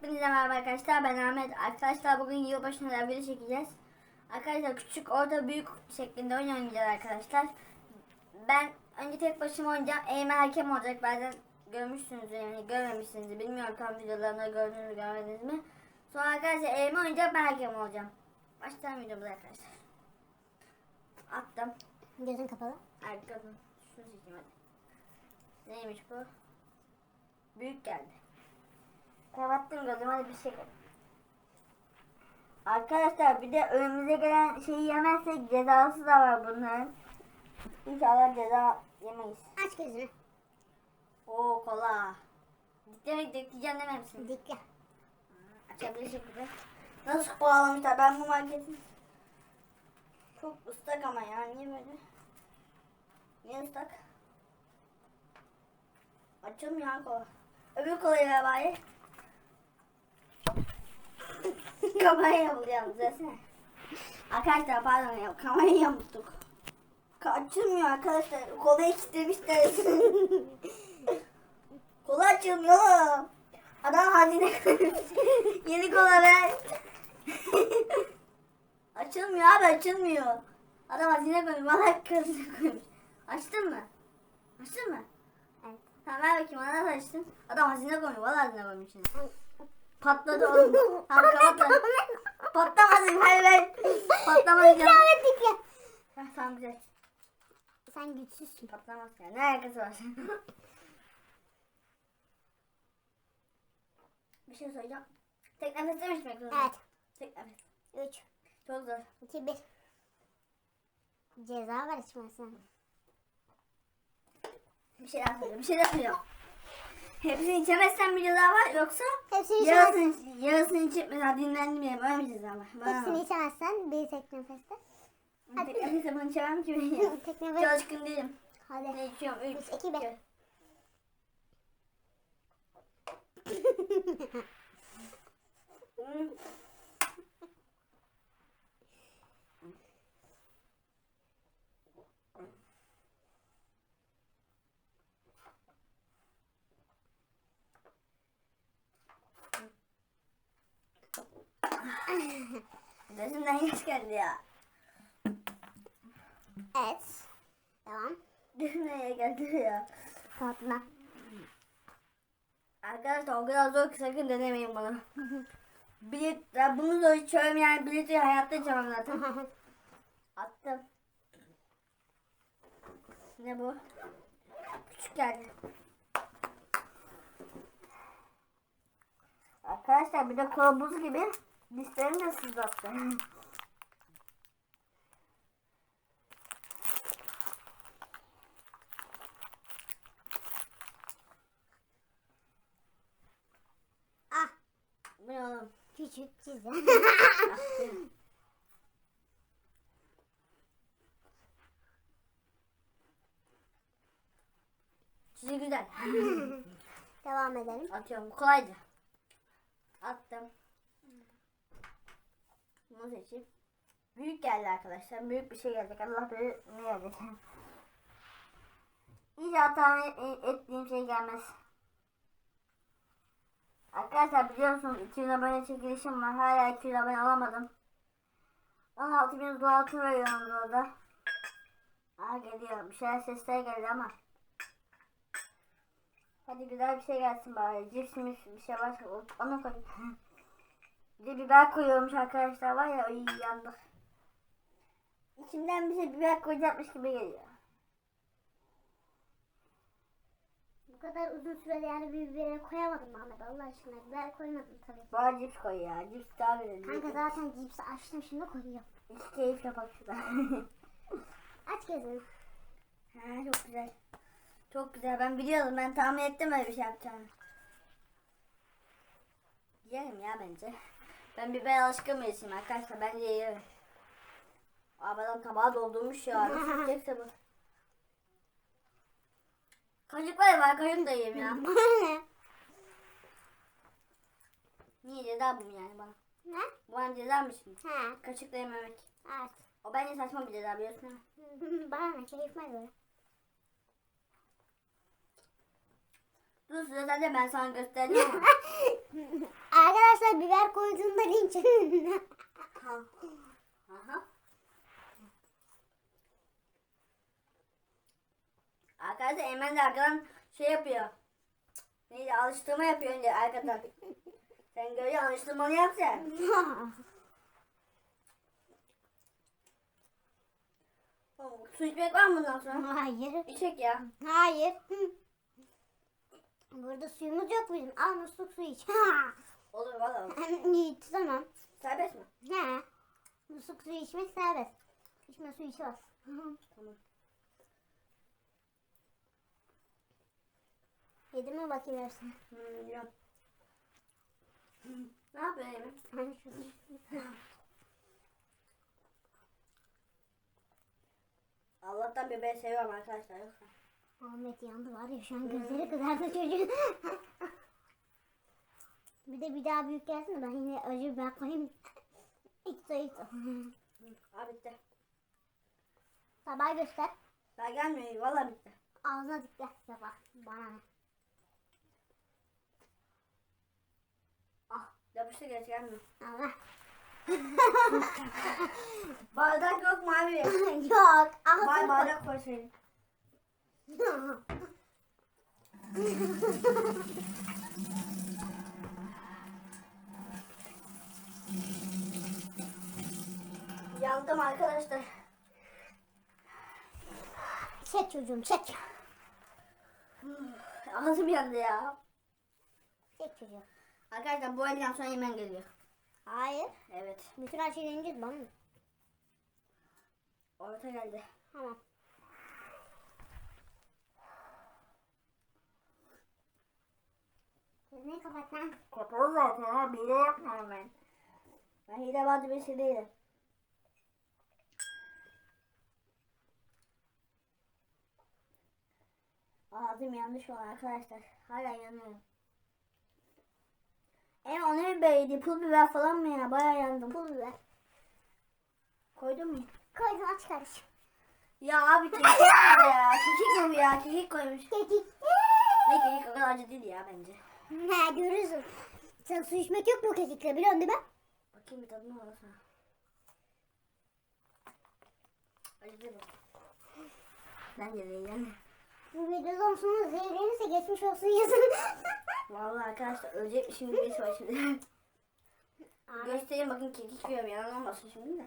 Hepinize merhaba arkadaşlar ben Ahmet. Arkadaşlar bugün yılbaşına video çekeceğiz. Arkadaşlar küçük orta büyük şeklinde oyun oynayacağız arkadaşlar. Ben önce tek başıma oynayacağım. Eymen hakem olacak. Bazen görmüşsünüz yani görmemişsiniz. Bilmiyorum tam videolarında gördünüz görmediniz mi. Sonra arkadaşlar Eymen oynayacak ben hakem olacağım. Başlayalım videomuza arkadaşlar. Attım. Gözün kapalı. Arkadan şunu çekeyim hadi. Neymiş bu? Büyük geldi. Kapattım gözümü hadi bir şey. Arkadaşlar bir de önümüze gelen şeyi yemezsek cezası da var bunların. İnşallah ceza yemeyiz. Aç gözünü. Oo kola. Diklemek dökeceğim dememişsin. Dikle. Açabilir şekilde. Nasıl bağlamışlar ben bu marketin. Çok ıslak ama ya niye böyle? Niye ıslak? Açılmıyor kola. Öbür kolayı ver bari. Kamerayı yamulacağım desene. Arkadaşlar pardon ya kamerayı yamulttuk. Ka- Açılmıyor arkadaşlar. Kolayı kilitlemişler. Kola açılmıyor. Adam hazine. Yeni kola ver. açılmıyor abi açılmıyor. Adam hazine koymuş. Valla karısına koymuş. Açtın mı? Açtın mı? Evet. Tamam ver bakayım bana nasıl açtın? Adam hazine koymuş. Valla hazine koymuş. Patladı oğlum. Tamam kapat. Patlamasın ver. Patlamadı canım. Evet dikle. Heh, Tamam güzel. Sen güçsüzsün. Patlamaz ya. Ne alakası var? bir şey söyleyeceğim. Tek nefeste mi içmek zorunda? Evet. Tek nefes. 3, Çok zor. 2, 1. Ceza var içmezsen. Bir şey daha söyleyeceğim. Bir şey daha söyleyeceğim. Hepsini içemezsen bir ceza var yoksa Hepsini içemezsen. yarısını, yarısını içip mesela dinlenmeyeyim öyle bir ceza var. Bana Hepsini içemezsen bir tek nefeste. Tek nefeste bunu içemem ki ben tek nefes. alışkın değilim. Hadi. Ne içiyorum? Üç. Üç, iki, bir. Hmm. Gözümden yaş geldi ya. Evet. Devam. Gözümden geldi ya. Tatlı. Arkadaşlar o kadar zor ki sakın denemeyin bunu. Bilet, ya bunu da içiyorum yani bileti hayatta içemem zaten. Attım. Ne bu? Küçük geldi. Arkadaşlar bir de kılavuz gibi dişlerini de sızlattı. ah. Oğlum? Küçük çizgi. Attım. Çizgi güzel. Devam edelim. Atıyorum. Kolaydı. Attım. Bunu seçeyim. Büyük geldi arkadaşlar. Büyük bir şey gelecek. Allah bilir ne gelecek. İnşallah tahmin et- ettiğim şey gelmez. Arkadaşlar biliyorsunuz 200 abone çekilişim var. Hala 200 abone olamadım. 16.000 altın veriyorum orada. Aa geliyor. Bir şeyler sesler geldi ama. Hadi güzel bir şey gelsin bari. Cips bir şey varsa onu koy. Bir de biber koyuyormuş arkadaşlar var ya ay yandık. İçimden bir şey biber koyacakmış gibi geliyor. Bu kadar uzun sürede yani bir bibere koyamadım Ahmet Allah aşkına. Biber koymadım tabii. Bana cips koy ya. Cips daha güzel. Kanka zaten cipsi açtım şimdi koyuyorum. İki keyif yapak şurada. Aç gözünü. ha, çok güzel. Çok güzel. Ben biliyordum. Ben tahmin ettim öyle bir şey yapacağını. Yerim ya bence. Ben biber alışkın birisiyim arkadaşlar. Bence yerim. Abi adam tabağı doldurmuş ya. Yiyecekse bu. Kaşık var ya ben da yiyeyim ya. Niye ceza bu yani bana? ne? Bu bana ceza mı şimdi? Ha. Kaşıkla yememek. Evet. O bence saçma bir ceza biliyorsun mi? Bana ne keyifme göre. Dur sıra sende ben sana göstereceğim. Arkadaşlar biber koyduğunda linç. Ha. Aha. Arkadaşlar Eymen de arkadan şey yapıyor. Neydi alıştırma yapıyor önce arkadan. Sen görüyor alıştırmanı yap sen. Su içmek var mı bundan sonra? Hayır. İçek ya. Hayır. Burada suyumuz yok bizim. Al musluk su iç. Olur valla. İyi tamam. Serbest mi? Ne? Musluk suyu içmek serbest. İçme su içmez. Tamam. Yedin mi bakayım hepsini? Hmm, yok. Ne yapıyorsun şurada. Allah'tan bebeği seviyorum arkadaşlar. Yoksa. Ahmet yandı var ya şu an gözleri kızardı çocuğun. bir de bir daha büyük gelsin ben yine acı biber koyayım. İkto ikto. Aa bitti. Sabah göster. Daha gelmiyor. Valla bitti. Ağzına dikkat sabah. Bana ne? Ah yapıştı geç gelmiyor. Allah. Bardak yok mavi. Yok. Ağzına bardak koysaydın. Yandım arkadaşlar. çek çocuğum çek. Ağzım yandı ya. Çek çocuğum. Arkadaşlar bu elden sonra yemen geliyor. Hayır. Evet. Bütün her şeyi deneyeceğiz bana mı? Orta geldi. Tamam. Gözünü kapat lan. Kapalı zaten ha. Hile yapmıyorum ben. Ben hilebazı birisi değilim. Ağzım yandı şu an arkadaşlar. Hala yanıyorum. E o ne biberiydi? Pul biber falan mı ya? Baya yandım. Pul biber. Koydun mu? Koydum aç kardeşim. Ya abi kekik ya? Kekik mi bu ya? Kekik koymuş. Kekik. Ne kekik o kadar acı değil ya bence. Ne görürsün. Sen su içmek yok mu kekikle biliyorsun değil mi? Bakayım bir tadına olsa. Acı değil. Bence değil yani. Bu videodan sonra zehirlenirse geçmiş olsun yazın. Vallahi arkadaşlar ölecekmişim gibi birisi var şimdi. Göstereyim bakın kekik yiyorum yalan olmasın şimdi de.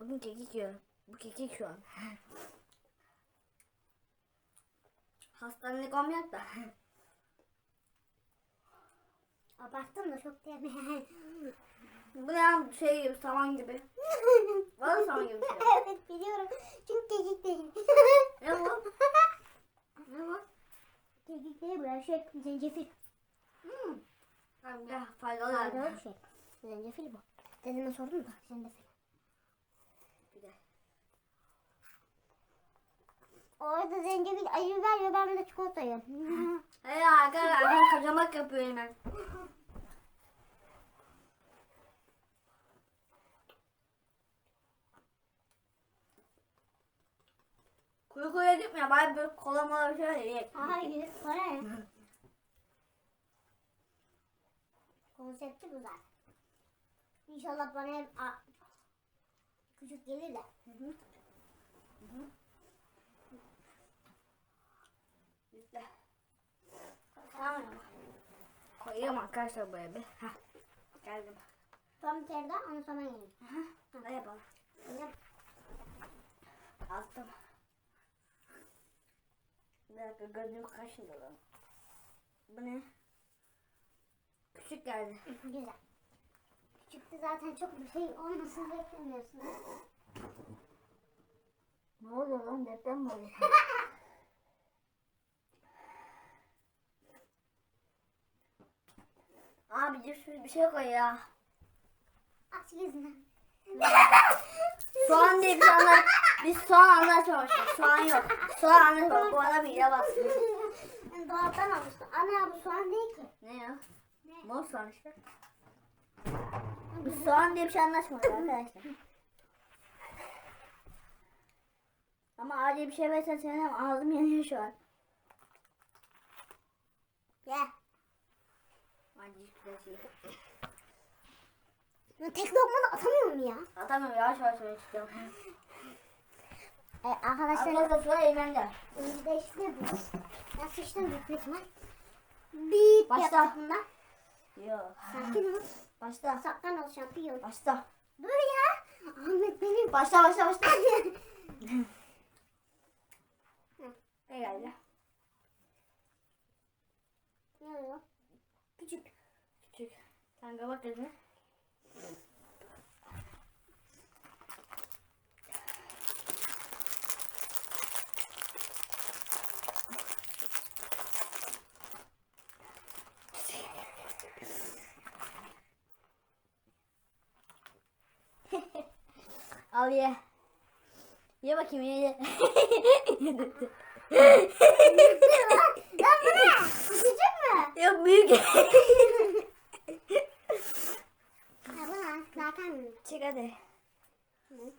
Bakın kekik yiyorum. Bu kekik şu an. Hastanelik olmayak da. Abarttım da çok deme. Bu ya şey gibi saman gibi. Vallahi saman gibi şey. evet biliyorum. Çünkü kekik değil. Ne bu? Ne bu? kekik değil bu şey zencefil. Hmm. Ya faydalı Faydalı bir şey. Zencefil bu. Dedeme sordum da zencefil. Bir de. Orada zencefil acı biber yiyor ben de çikolata yiyorum. Hey arkadaşlar ben kaçamak yapıyor hemen. Kuyu gitmiyor. Bari böyle kola mola bir şey ye. Hayır ne? Konsepti bu zaten. İnşallah bana hep a, küçük gelir de. Bizde. Tamam. Koyuyorum arkadaşlar buraya bir. Heh. Geldim. Son bir kere daha onu sonra yiyelim. Ne yapalım? Güzel. Attım. Bir dakika gözüm kaşındı lan. Bu ne? Küçük geldi. Güzel. Küçükte zaten çok bir şey olmasın beklemiyorsun. Ne oluyor lan deprem mi oluyor? Abi cipsiz bir şey koy ya. Aç gözünü. Soğan diye bir anlat. Biz soğan anlatmamıştık. Soğan yok. Soğan anlatmadık. Bu arada bir yalan. Dolaptan almıştım. Ana bu soğan değil ki. Ne ya? Ne? Mor soğan işte. Biz soğan diye bir şey anlaşmadık arkadaşlar. Ama acil bir şey versen senin ağzım yanıyor şu an. Ye. Hiç güzel şey. Ben tek lokma da atamıyorum ya. Atamıyorum yavaş yavaş çıkıyorum. E, arkadaşlar Arkadaşlar sonra Eymen'de. önce değiştirdim. Ben sıçtım büyük ihtimal. Bip Başla. yaptım da. Yok. Sakin ol. Başla. Saklan ol şampiyon. Başla. Dur ya. Ahmet benim. Başla başla başla. Geldi? Ne oluyor? Küçük. Küçük. Sen kapat gözünü. Al ye. Ye bakayım ye ye. Lan bu ne? Küçük mü? Yok büyük. Ha bu ne? Zaten Çık hadi. Hı.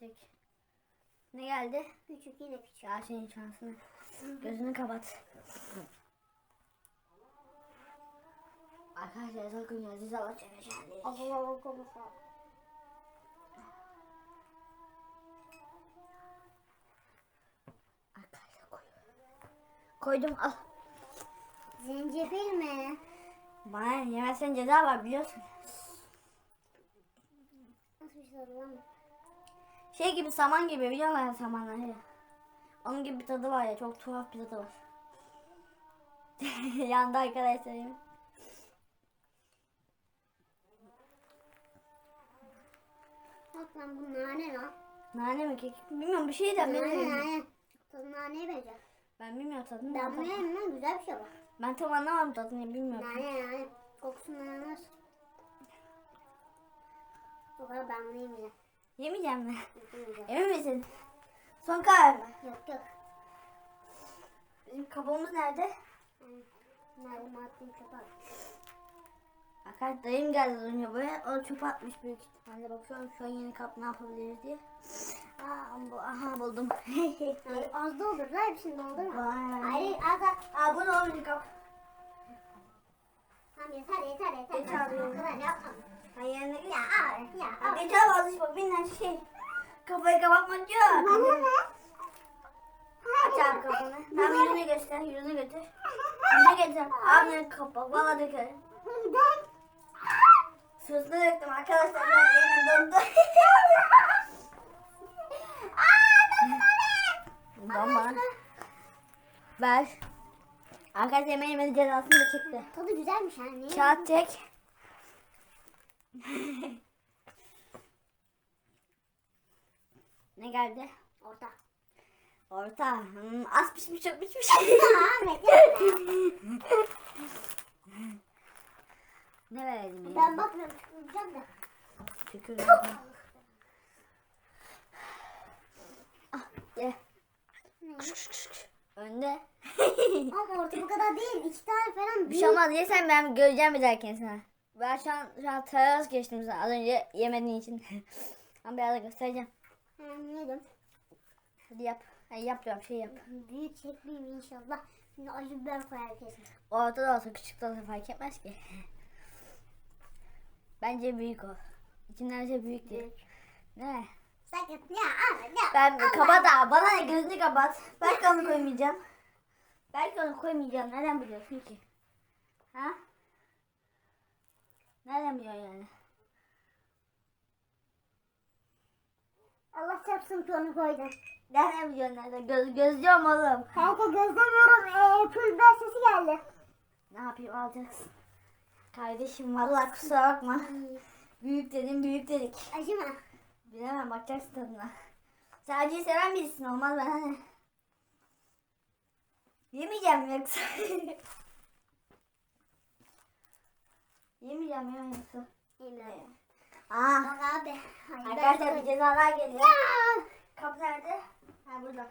Çek. Ne geldi? küçük yine küçük. Ya senin şansını. Gözünü kapat. Arkadaşlar sakın Aziz Allah çevireceğim. Allah Allah komusa. Arkadaşlar koy. Koydum al. Zencefil mi? Bana yemezsen ceza var biliyorsun. Nasıl bir şey lan? Şey gibi saman gibi biliyor musun samanları? Onun gibi bir tadı var ya çok tuhaf bir tadı var. Yandı arkadaşlarım. Bak lan bu nane lan. Nane mi kekik mi bilmiyorum bir şey de Nane ben, nane. Tadı naneye benziyor. ben bilmiyorum tadını. Ben Ben, bunu yerim lan güzel bir şey bak. ben tam anlamadım tadını bilmiyorum. Nane nane. Kokusundan anlarsın. O kadar ben bunu yemeyeceğim. Yemeyeceğim mi? Yemeyeceğim. Emin misin? Son karar mı? Yok yok. Bizim kabuğumuz nerede? Nerede maddim çöpe at. Arkadaş dayım geldi az önce buraya. O çöp atmış büyük ihtimalle. Bakıyorum şu an yeni kap ne yapabiliriz diye. Aa, bu, aha buldum. Az da olur lan hepsini doldurma. Hayır az. Aa bu ne olmuş kap? Tamam yeter yeter yeter. Yeter abi. O kadar yapma. Hayır git. Ya abi ya abi. Geçer vazgeç bak binden şey. Kafayı kapatmak yok. Bana ne? Aç abi kafanı. Tamam yüzünü göster. Yüzünü götür. Yüzünü götür. Abi kapak. Valla dökerim. Neden? Sırtına döktüm arkadaşlar. Ben dondu. Bana. Ver. Arkadaşlar yemeği yemedi cezasını da çıktı. Tadı güzelmiş yani. Kağıt çek. ne geldi? Orta. Orta. Hmm, az pişmiş çok pişmiş. Ahmet yapma. ne verelim? Ben bakmıyorum. Tüküreceğim de. Tükür. ah, ye. Önde. Ama orta bu kadar değil. İki tane falan Bir şey olmaz. Yesen ben göreceğim bir dahakine sana. Ben şu an, şu an teras geçtim sana az önce yemediğin için. Ama biraz da göstereceğim. Ben yedim. Hadi yap. Hadi yap yap şey yap. Büyük çekmeyeyim inşallah. Şimdi acı biber koyar kesin. Orta da olsa küçük de olsa fark etmez ki. Bence büyük o. İçinden şey büyük değil. Büyük. Ne? Sakın ya Ahmet ya. Ben Allah. kapat abi. Bana ne gözünü kapat. Belki onu koymayacağım. Belki onu koymayacağım. Nereden biliyorsun ki? Ha? Nereden biliyorsun yani? Allah çarpsın ki onu koydun. Nereden biliyorsun nereden? Göz, gözlüyorum oğlum. Kanka gözlemiyorum. Ee, pul sesi geldi. Ne yapayım alacaksın. Kardeşim vallahi kusura bakma. Büyük dedim büyük dedik. Acıma. Bilemem bakacaksın tadına. Sen acıyı seven birisin olmaz ben hani. Yemeyeceğim yoksa. Yemeyeceğim ya yoksa. Yemiyorum. Aa, Bak abi. Hayır, arkadaşlar bir cezalar geliyor. Ya. Kap nerede? Ha burada.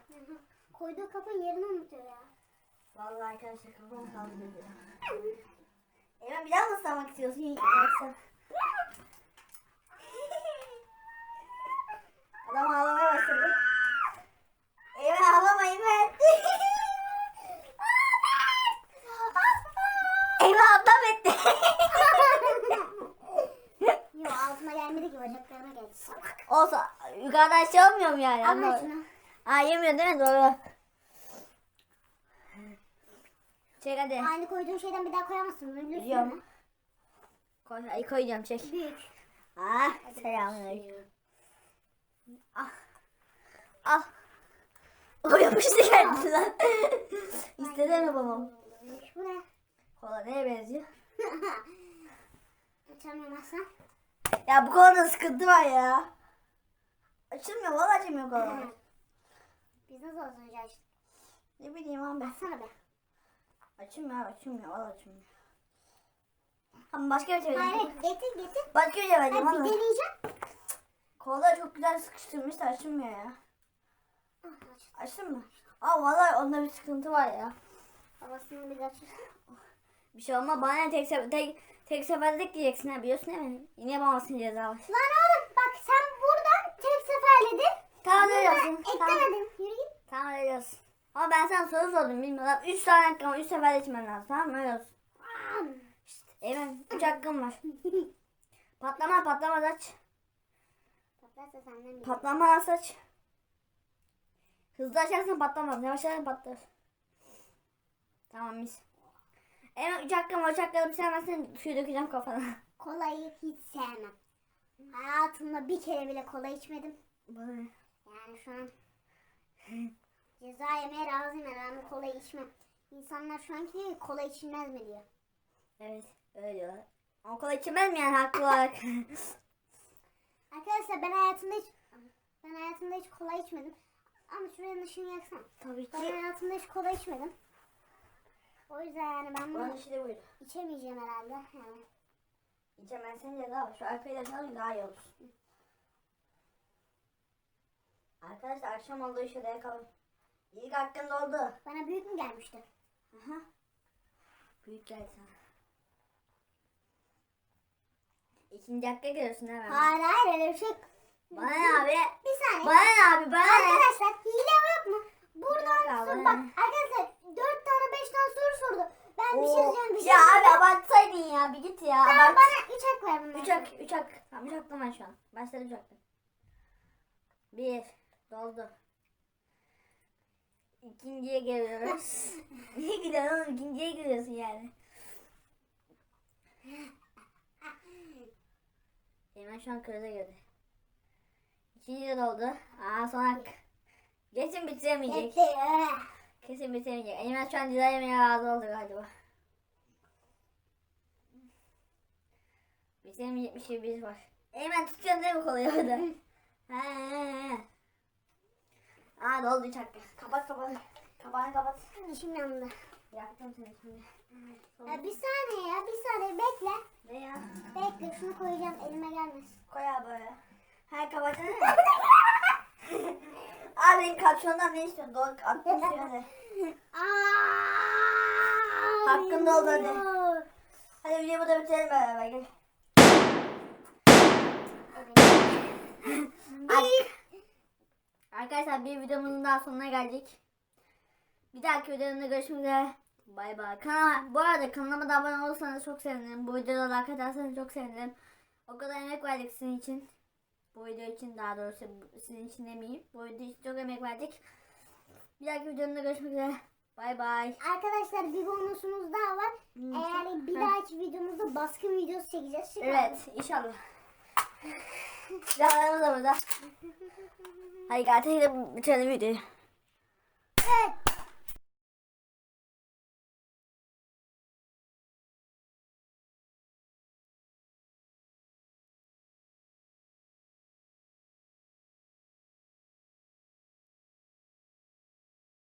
Koyduğu kapın yerini unutuyor ya. Vallahi arkadaşlar kafam kaldı Hemen bir daha mı ıslanmak istiyorsun? Yoksa... Adam ağlamaya başladı. Eyvah ağlama Eyvah. Eyvah ablam etti. Yok altına gelmedi ki bacaklarına geldi. Olsa yukarıdan şey olmuyor mu yani? Anla şunu. Aa yemiyor değil mi? Doğru. Çek hadi. Aynı koyduğun şeyden bir daha koyamazsın. Bunu biliyorsun Biliyorum. değil mi? Koy, ay koyacağım çek. Büyük. Ah selamünaleyküm. Ah. Ah. O yapıştı geldi lan. İstedi mi babam? Bu ne? Kola neye benziyor? Açamıyorum aslan. Ya bu kolada sıkıntı var ya. Açılmıyor valla açılmıyor kola. Biz nasıl açtık? Ne bileyim abi. Açsana be. Açılmıyor açılmıyor valla açılmıyor. Ama başka bir şey Hayır vereceğim. getir getir. Başka bir şey vereceğim Ben bir valla. deneyeceğim. Kola çok güzel sıkıştırmış da açılmıyor ya. Ah, aç. Açtın mı? Aa valla onda bir sıkıntı var ya. Babasının bir açır. Bir şey olma bana tek, sefer, tek, tek seferde diyeceksin ha biliyorsun değil mi? Yine yapamazsın ceza var. Lan oğlum bak sen buradan tek seferledin. Tamam öyle Buradan olsun. Tamam, eklemedin. Yürü git. tamam öyle olsun. Ama ben sana soru sordum bilmiyorum. 3 tane hakkım var 3 seferde içmen lazım tamam mı öyle olsun. Evet 3 hakkım var. Patlama patlama aç. Patlarsa senden bir. Patlama aç. Hızlı açarsan patlamaz. Yavaş açarsan patlar. Tamam mis. Evet 3 hakkım var 3 hakkımı bitiremezsen suyu dökeceğim kafana. Kolayı hiç sevmem. Hayatımda bir kere bile kola içmedim. Bana? Yani şu an Ceza yemeye razıyım herhalde kola içmem. İnsanlar şu anki diyor kola içilmez mi diyor. Evet öyle diyorlar. Ama kola içilmez mi yani haklı olarak? Arkadaşlar ben hayatımda hiç ben hayatımda hiç kola içmedim. Ama şuranın ışığını yaksana. Tabii ki. Ben hayatımda hiç kola içmedim. O yüzden yani ben bunu Onun işi içemeyeceğim herhalde. Yani. İçemezsen de daha şu arkayı da çalın daha iyi olur. Arkadaşlar akşam oldu şuraya kalın. 7 dakikan doldu. Bana büyük mü gelmişti? Aha. Büyük geldi. İkinci dakika görüyorsun hemen. Hayır hayır öyle bir şey. Bana ne abi? Bir saniye. Bana ne abi? Bana Arkadaşlar ne? hile yok mu? Buradan sor bak. Arkadaşlar 4 tane 5 tane soru sordu. Ben Oo. bir şey diyeceğim. Bir şey ya diyeceğim. abi abartsaydın ya. Bir git ya. Tamam abart. bana 3 hak ver. 3 hak. 3 hak. Tamam 3 hakkım şu an. Başladı 3 hakkım. 1. Doldu. İkinciye geliyoruz. Niye gidiyorsun oğlum? İkinciye giriyorsun yani. Hemen şu an krize girdi. İkinci de doldu. Aa son hak. Kesin bitiremeyecek. Kesin bitiremeyecek. Eymen şu an ceza yemeye razı oldu galiba. Bitiremeyecek bir şey biz var. Eymen tutuyorsun değil mi kolayı orada? He. Aa doldu üç hakkı. Kapat kapat. Kapağını kapat. Dişim yandı. Yaktım seni şimdi. Ya bir saniye ya bir saniye bekle. Ne ya? Bekle şunu koyacağım elime gelmesin. Koy abi böyle. He kapatsana. Abi kapşondan ne istiyorsun? Doğru attım şöyle. Aa, Hakkın doldu hadi. Hadi videoyu burada bitirelim beraber gel. Bir. Arkadaşlar bir videomuzun daha sonuna geldik. Bir dahaki videomda görüşmek üzere. Bay bay. Kanala, bu arada kanalıma da abone olursanız çok sevinirim. Bu videoda like atarsanız çok sevinirim. O kadar emek verdik sizin için. Bu video için daha doğrusu sizin için demeyeyim. Bu video için çok emek verdik. Bir dahaki videomda görüşmek üzere. Bay bay. Arkadaşlar bir bonusumuz daha var. Eğer bir Ha. dahaki videomuzda baskın videosu çekeceğiz. Süper. Evet inşallah. Silahlarımız da burada. Hadi gel bitirelim videoyu. Evet.